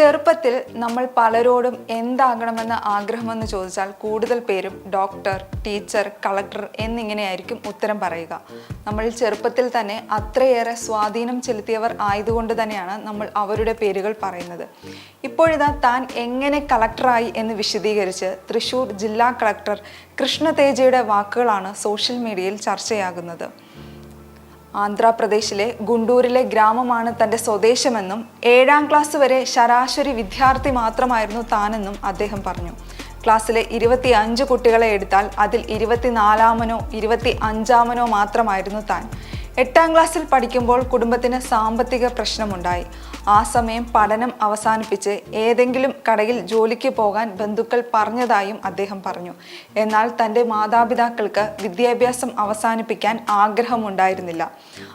ചെറുപ്പത്തിൽ നമ്മൾ പലരോടും എന്താകണമെന്ന ആഗ്രഹമെന്ന് ചോദിച്ചാൽ കൂടുതൽ പേരും ഡോക്ടർ ടീച്ചർ കളക്ടർ എന്നിങ്ങനെയായിരിക്കും ഉത്തരം പറയുക. നമ്മൾ ചെറുപ്പത്തിൽ തന്നെ അത്രയേറെ സ്വാധീനം ചെലുത്തിയവർ ആയതുകൊണ്ട് തന്നെയാണ് നമ്മൾ അവരുടെ പേരുകൾ പറയുന്നത്. ഇപ്പോഴിതാ താൻ എങ്ങനെ കളക്ടറായി എന്ന് വിശദീകരിച്ച് തൃശൂർ ജില്ലാ കളക്ടർ കൃഷ്ണതേജയുടെ വാക്കുകളാണ് സോഷ്യൽ മീഡിയയിൽ ചർച്ചയാകുന്നത്. ആന്ധ്രാപ്രദേശിലെ ഗുണ്ടൂരിലെ ഗ്രാമമാണ് തന്റെ സ്വദേശമെന്നും ഏഴാം ക്ലാസ് വരെ ശരാശരി വിദ്യാർത്ഥി മാത്രമായിരുന്നു താനെന്നും അദ്ദേഹം പറഞ്ഞു. ക്ലാസ്സിലെ ഇരുപത്തി അഞ്ച് കുട്ടികളെ എടുത്താൽ അതിൽ ഇരുപത്തിനാലാമനോ ഇരുപത്തി അഞ്ചാമനോ മാത്രമായിരുന്നു താൻ. എട്ടാം ക്ലാസ്സിൽ പഠിക്കുമ്പോൾ കുടുംബത്തിന് സാമ്പത്തിക പ്രശ്നമുണ്ടായി. ആ സമയം പഠനം അവസാനിപ്പിച്ച് ഏതെങ്കിലും കടയിൽ ജോലിക്ക് പോകാൻ ബന്ധുക്കൾ പറഞ്ഞതായും അദ്ദേഹം പറഞ്ഞു. എന്നാൽ തന്റെ മാതാപിതാക്കൾക്ക് വിദ്യാഭ്യാസം അവസാനിപ്പിക്കാൻ ആഗ്രഹമുണ്ടായിരുന്നില്ല.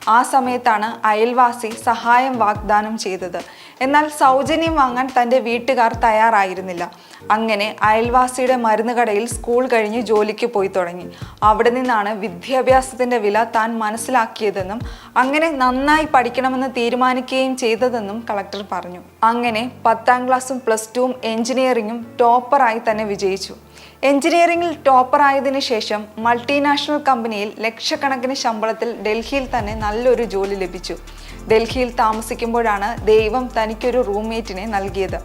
ആ സമയത്താണ് അയൽവാസി സഹായം വാഗ്ദാനം ചെയ്തത്. എന്നാൽ സൗജന്യം വാങ്ങാൻ തന്റെ വീട്ടുകാർ തയ്യാറായിരുന്നില്ല. അങ്ങനെ അയൽവാസിയുടെ മരുന്ന് കടയിൽ സ്കൂൾ കഴിഞ്ഞ് ജോലിക്ക് പോയി തുടങ്ങി. അവിടെ നിന്നാണ് വിദ്യാഭ്യാസത്തിന്റെ വില താൻ മനസ്സിലാക്കിയതെന്നും അങ്ങനെ നന്നായി പഠിക്കണമെന്ന് തീരുമാനിക്കുകയും ചെയ്തതെന്നും കളക്ടർ പറഞ്ഞു. അങ്ങനെ പത്താം ക്ലാസ്സും പ്ലസ് ടുവും എഞ്ചിനീയറിംഗും ടോപ്പറായി തന്നെ വിജയിച്ചു. എഞ്ചിനീയറിംഗിൽ ടോപ്പറായതിനു ശേഷം മൾട്ടിനാഷണൽ കമ്പനിയിൽ ലക്ഷക്കണക്കിന് ശമ്പളത്തിൽ ഡൽഹിയിൽ തന്നെ നല്ലൊരു ജോലി ലഭിച്ചു. ഡൽഹിയിൽ താമസിക്കുമ്പോഴാണ് ദൈവം തനിക്കൊരു റൂംമേറ്റിനെ നൽകിയത്.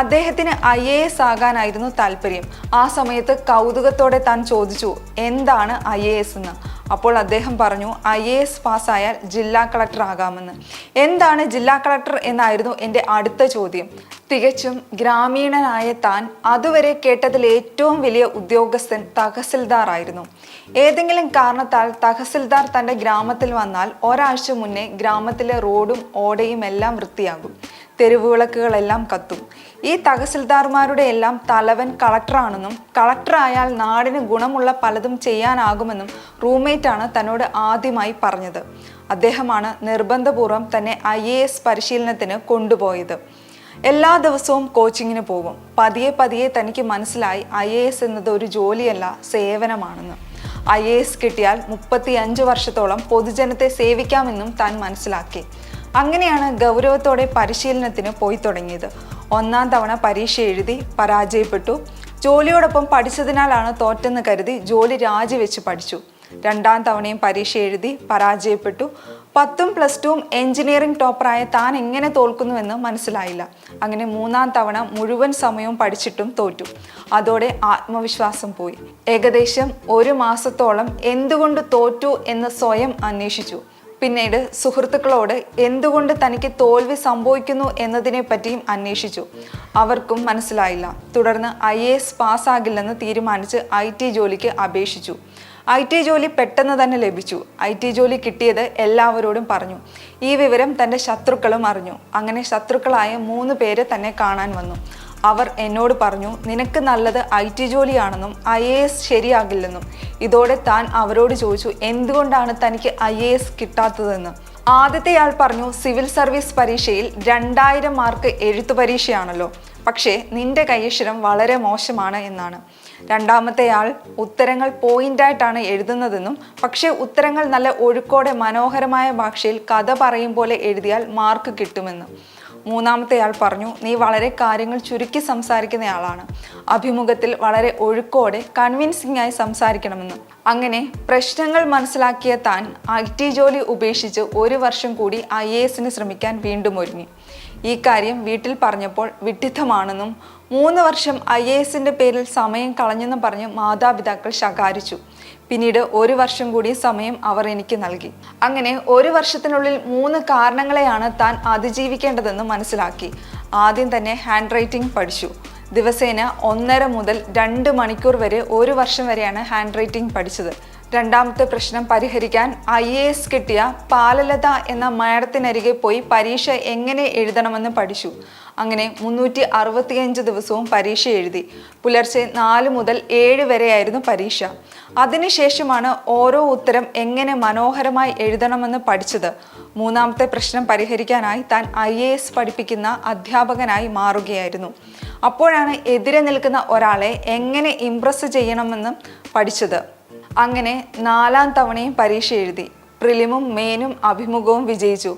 അദ്ദേഹത്തിന് ഐ എ എസ് ആകാനായിരുന്നു താല്പര്യം. ആ സമയത്ത് കൗതുകത്തോടെ താൻ ചോദിച്ചു എന്താണ് ഐ എ എസ് എന്ന്? അപ്പോൾ അദ്ദേഹം പറഞ്ഞു ഐ എ എസ് പാസ്സായാൽ ജില്ലാ കളക്ടർ ആകാമെന്ന്. എന്താണ് ജില്ലാ കളക്ടർ എന്നായിരുന്നു എന്റെ അടുത്ത ചോദ്യം. തികച്ചും ഗ്രാമീണനായ താൻ അതുവരെ കേട്ടതിൽ ഏറ്റവും വലിയ ഉദ്യോഗസ്ഥൻ തഹസിൽദാർ ആയിരുന്നു. ഏതെങ്കിലും കാരണത്താൽ തഹസിൽദാർ തന്റെ ഗ്രാമത്തിൽ വന്നാൽ ഒരാഴ്ച മുന്നേ ഗ്രാമത്തിലെ റോഡും ഓടയും എല്ലാം വൃത്തിയാകും. തെരുവുവിളക്കുകളെല്ലാം കത്തും. ഈ തഹസിൽദാർമാരുടെ എല്ലാം തലവൻ കളക്ടറാണെന്നും കളക്ടറായാൽ നാടിന് ഗുണമുള്ള പലതും ചെയ്യാനാകുമെന്നും റൂംമേറ്റാണ് തന്നോട് ആദ്യമായി പറഞ്ഞത്. അദ്ദേഹമാണ് നിർബന്ധപൂർവം തന്നെ ഐ എ എസ് പരിശീലനത്തിന് കൊണ്ടുപോയത്. എല്ലാ ദിവസവും കോച്ചിങ്ങിന് പോകും. പതിയെ പതിയെ തനിക്ക് മനസ്സിലായി ഐ എ എസ് എന്നത് ഒരു ജോലിയല്ല സേവനമാണെന്ന്. ഐ എ എസ് കിട്ടിയാൽ മുപ്പത്തി അഞ്ച് വർഷത്തോളം പൊതുജനത്തെ സേവിക്കാമെന്നും താൻ മനസ്സിലാക്കി. അങ്ങനെയാണ് ഗൗരവത്തോടെ പരിശീലനത്തിന് പോയി തുടങ്ങിയത്. ഒന്നാം തവണ പരീക്ഷ എഴുതി പരാജയപ്പെട്ടു. ജോലിയോടൊപ്പം പഠിച്ചതിനാലാണ് തോറ്റെന്ന് കരുതി ജോലി രാജിവെച്ച് പഠിച്ചു. രണ്ടാം തവണയും പരീക്ഷ എഴുതി പരാജയപ്പെട്ടു. പത്തും പ്ലസ് ടുവും എഞ്ചിനീയറിംഗ് ടോപ്പറായ താൻ എങ്ങനെ തോൽക്കുന്നുവെന്ന് മനസ്സിലായില്ല. അങ്ങനെ മൂന്നാം തവണ മുഴുവൻ സമയവും പഠിച്ചിട്ടും തോറ്റു. അതോടെ ആത്മവിശ്വാസം പോയി. ഏകദേശം ഒരു മാസത്തോളം എന്തുകൊണ്ട് തോറ്റു എന്ന് സ്വയം അന്വേഷിച്ചു. പിന്നീട് സുഹൃത്തുക്കളോട് എന്തുകൊണ്ട് തനിക്ക് തോൽവി സംഭവിക്കുന്നു എന്നതിനെ പറ്റിയും അന്വേഷിച്ചു. അവർക്കും മനസ്സിലായില്ല. തുടർന്ന് ഐ എ എസ് പാസ്സാകില്ലെന്ന് തീരുമാനിച്ച് ഐ ടി ജോലിക്ക് അപേക്ഷിച്ചു. ഐ ടി ജോലി പെട്ടെന്ന് തന്നെ ലഭിച്ചു. ഐ ടി ജോലി കിട്ടിയത് എല്ലാവരോടും പറഞ്ഞു. ഈ വിവരം തന്റെ ശത്രുക്കളും അറിഞ്ഞു. അങ്ങനെ ശത്രുക്കളായ മൂന്ന് പേര് തന്നെ കാണാൻ വന്നു. അവർ എന്നോട് പറഞ്ഞു നിനക്ക് നല്ലത് ഐ ടി ജോലിയാണെന്നും ഐ എ എസ് ശരിയാകില്ലെന്നും. ഇതോടെ താൻ അവരോട് ചോദിച്ചു എന്തുകൊണ്ടാണ് തനിക്ക് ഐ എ എസ് കിട്ടാത്തതെന്ന്? ആദ്യത്തെയാൾ പറഞ്ഞു സിവിൽ സർവീസ് പരീക്ഷയിൽ രണ്ടായിരം മാർക്ക് എഴുത്തു പരീക്ഷയാണല്ലോ. പക്ഷേ നിന്റെ കൈയക്ഷരം വളരെ മോശമാണ് എന്നാണ്. രണ്ടാമത്തെയാൾ ഉത്തരങ്ങൾ പോയിന്റായിട്ടാണ് എഴുതുന്നതെന്നും പക്ഷേ ഉത്തരങ്ങൾ നല്ല ഒഴുക്കോടെ മനോഹരമായ ഭാഷയിൽ കഥ പറയും പോലെ എഴുതിയാൽ മാർക്ക് കിട്ടുമെന്നും. മൂന്നാമത്തെയാൾ പറഞ്ഞു നീ വളരെ കാര്യങ്ങൾ ചുരുക്കി സംസാരിക്കുന്നയാളാണ് അഭിമുഖത്തിൽ വളരെ ഒഴുക്കോടെ കൺവിൻസിംഗ് ആയി സംസാരിക്കണമെന്ന്. അങ്ങനെ പ്രശ്നങ്ങൾ മനസ്സിലാക്കിയ താൻ ഐ ടി ജോലി ഉപേക്ഷിച്ച് ഒരു വർഷം കൂടി ഐ എ എസിന് ശ്രമിക്കാൻ വീണ്ടും ഒരുങ്ങി. ഈ കാര്യം വീട്ടിൽ പറഞ്ഞപ്പോൾ വിഡിത്തമാണെന്നും മൂന്ന് വർഷം ഐ എ എസിന്റെ പേരിൽ സമയം കളഞ്ഞെന്നും പറഞ്ഞ് മാതാപിതാക്കൾ ശകാരിച്ചു. പിന്നീട് ഒരു വർഷം കൂടി സമയം അവർ എനിക്ക് നൽകി. അങ്ങനെ ഒരു വർഷത്തിനുള്ളിൽ മൂന്ന് കാരണങ്ങളെയാണ് താൻ അതിജീവിക്കേണ്ടതെന്ന് മനസ്സിലാക്കി. ആദ്യം തന്നെ ഹാൻഡ് റൈറ്റിംഗ് പഠിച്ചു. ദിവസേന ഒന്നര മുതൽ രണ്ട് മണിക്കൂർ വരെ ഒരു വർഷം വരെയാണ് ഹാൻഡ് റൈറ്റിംഗ് പഠിച്ചത്. രണ്ടാമത്തെ പ്രശ്നം പരിഹരിക്കാൻ ഐ എ എസ് കിട്ടിയ പാലലത എന്ന മാഡത്തിനരികെ പോയി പരീക്ഷ എങ്ങനെ എഴുതണമെന്ന് പഠിച്ചു. അങ്ങനെ മുന്നൂറ്റി അറുപത്തിയഞ്ച് ദിവസവും പരീക്ഷ എഴുതി. പുലർച്ചെ നാല് മുതൽ ഏഴ് വരെയായിരുന്നു പരീക്ഷ. അതിനുശേഷമാണ് ഓരോ ഉത്തരം എങ്ങനെ മനോഹരമായി എഴുതണമെന്ന് പഠിച്ചത്. മൂന്നാമത്തെ പ്രശ്നം പരിഹരിക്കാനായി താൻ ഐ എ എസ് പഠിപ്പിക്കുന്ന അധ്യാപകനായി മാറുകയായിരുന്നു. അപ്പോഴാണ് എതിരെ നിൽക്കുന്ന ഒരാളെ എങ്ങനെ ഇംപ്രസ് ചെയ്യണമെന്ന് പഠിച്ചത്. അങ്ങനെ നാലാം തവണയും പരീക്ഷ എഴുതി. പ്രിലിമും മെയിനും അഭിമുഖവും വിജയിച്ചു.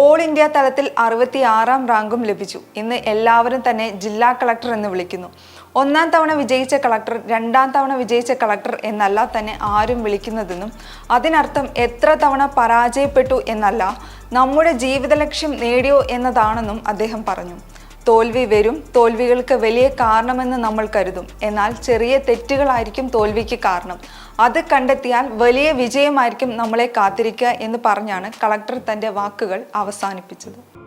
ഓൾ ഇന്ത്യ തലത്തിൽ അറുപത്തി ആറാം റാങ്കും ലഭിച്ചു. ഇന്ന് എല്ലാവരും തന്നെ ജില്ലാ കളക്ടർ എന്ന് വിളിക്കുന്നു. ഒന്നാം തവണ വിജയിച്ച കളക്ടർ രണ്ടാം തവണ വിജയിച്ച കളക്ടർ എന്നല്ല തന്നെ ആരും വിളിക്കുന്നതെന്നും അതിനർത്ഥം എത്ര തവണ പരാജയപ്പെട്ടു എന്നല്ല നമ്മുടെ ജീവിത ലക്ഷ്യം നേടിയോ എന്നതാണെന്നും അദ്ദേഹം പറഞ്ഞു. തോൽവി വരും. തോൽവികൾക്ക് വലിയ കാരണമെന്ന് നമ്മൾ കരുതും. എന്നാൽ ചെറിയ തെറ്റുകളായിരിക്കും തോൽവിക്ക് കാരണം. അത് കണ്ടെത്തിയാൽ വലിയ വിജയമായിരിക്കും നമ്മളെ കാത്തിരിക്കുക എന്ന് പറഞ്ഞാണ് കളക്ടർ തന്റെ വാക്കുകൾ അവസാനിപ്പിച്ചത്.